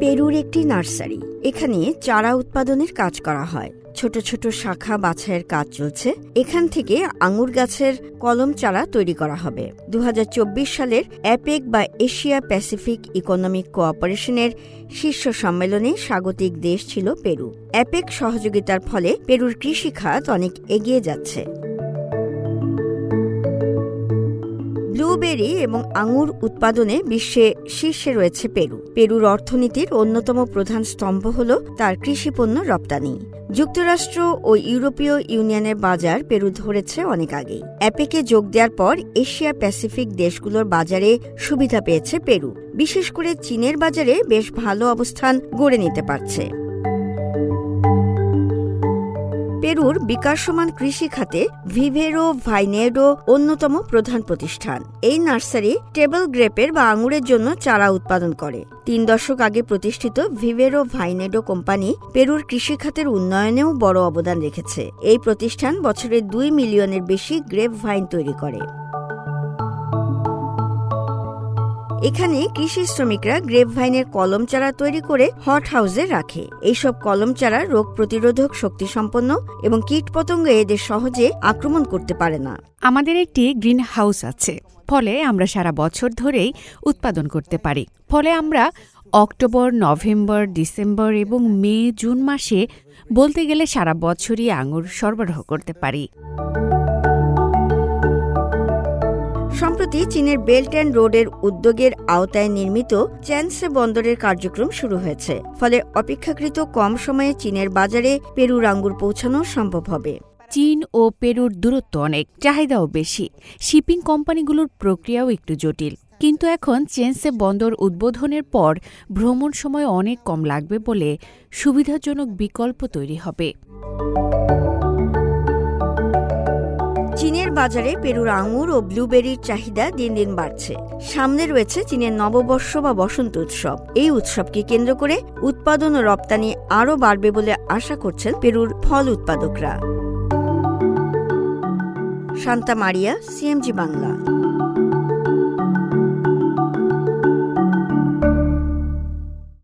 পেরুর একটি নার্সারি। এখানে চারা উৎপাদনের কাজ করা হয়। ছোট ছোট শাখা বাছাইয়ের কাজ চলছে। এখান থেকে আঙুর গাছের কলম চারা তৈরি করা হবে। দু হাজার চব্বিশ সালের অ্যাপেক বা এশিয়া প্যাসিফিক ইকোনমিক কোঅপারেশনের শীর্ষ সম্মেলনে স্বাগতিক দেশ ছিল পেরু। অ্যাপেক সহযোগিতার ফলে পেরুর কৃষিখাত অনেক এগিয়ে যাচ্ছে। ব্লুবেরি এবং আঙুর উৎপাদনে বিশ্বে শীর্ষে রয়েছে পেরু। পেরুর অর্থনীতির অন্যতম প্রধান স্তম্ভ হল তার কৃষিপণ্য রপ্তানি। যুক্তরাষ্ট্র ও ইউরোপীয় ইউনিয়নের বাজার পেরু ধরেছে অনেক আগেই। অ্যাপেকে যোগ দেওয়ার পর এশিয়া প্যাসিফিক দেশগুলোর বাজারে সুবিধা পেয়েছে পেরু। বিশেষ করে চীনের বাজারে বেশ ভালো অবস্থান গড়ে নিতে পারছে। পেরুর বিকাশমান কৃষি খাতে ভিভেরো ভাইনেডো অন্যতম প্রধান প্রতিষ্ঠান। এই নার্সারি টেবল গ্রেপের বা আঙুরের জন্য চারা উৎপাদন করে। তিন দশক আগে প্রতিষ্ঠিত ভিভেরো ভাইনেডো কোম্পানি পেরুর কৃষি খাতের উন্নয়নেও বড় অবদান রেখেছে। এই প্রতিষ্ঠান বছরে দুই মিলিয়নের বেশি গ্রেপ ভাইন তৈরি করে। এখানে কৃষি শ্রমিকরা গ্রেপ ভাইনের কলম চারা তৈরি করে হট হাউসে রাখে। এইসব কলম চারা রোগ প্রতিরোধক শক্তি সম্পন্ন এবং কীটপতঙ্গ এদের সহজে আক্রমণ করতে পারে না। আমাদের একটি গ্রিন হাউস আছে। ফলে আমরা সারা বছর ধরেই উৎপাদন করতে পারি। ফলে আমরা অক্টোবর, নভেম্বর, ডিসেম্বর এবং মে, জুন মাসে বলতে গেলে সারা বছরই আঙুর সরবরাহ করতে পারি। সম্প্রতি চীনের বেল্ট অ্যান্ড রোডের উদ্যোগের আওতায় নির্মিত চ্যান্সে বন্দরের কার্যক্রম শুরু হয়েছে। ফলে অপেক্ষাকৃত কম সময়ে চীনের বাজারে পেরুর আঙ্গুর পৌঁছানো সম্ভব হবে। চীন ও পেরুর দূরত্ব অনেক, চাহিদাও বেশি। শিপিং কোম্পানিগুলোর প্রক্রিয়াও একটু জটিল। কিন্তু এখন চেন্সে বন্দর উদ্বোধনের পর ভ্রমণ সময় অনেক কম লাগবে বলে সুবিধাজনক বিকল্প তৈরি হবে। চীনের বাজারে পেরুর আঙুর ও ব্লুবেরির চাহিদা দিন দিন বাড়ছে। সামনে রয়েছে চীনের নববর্ষ বা বসন্ত উৎসব। এই উৎসবকে কেন্দ্র করে উৎপাদন ও রপ্তানি আরও বাড়বে বলে আশা করছেন পেরুর ফল উৎপাদকরা। Santa Maria, CMG Bangla.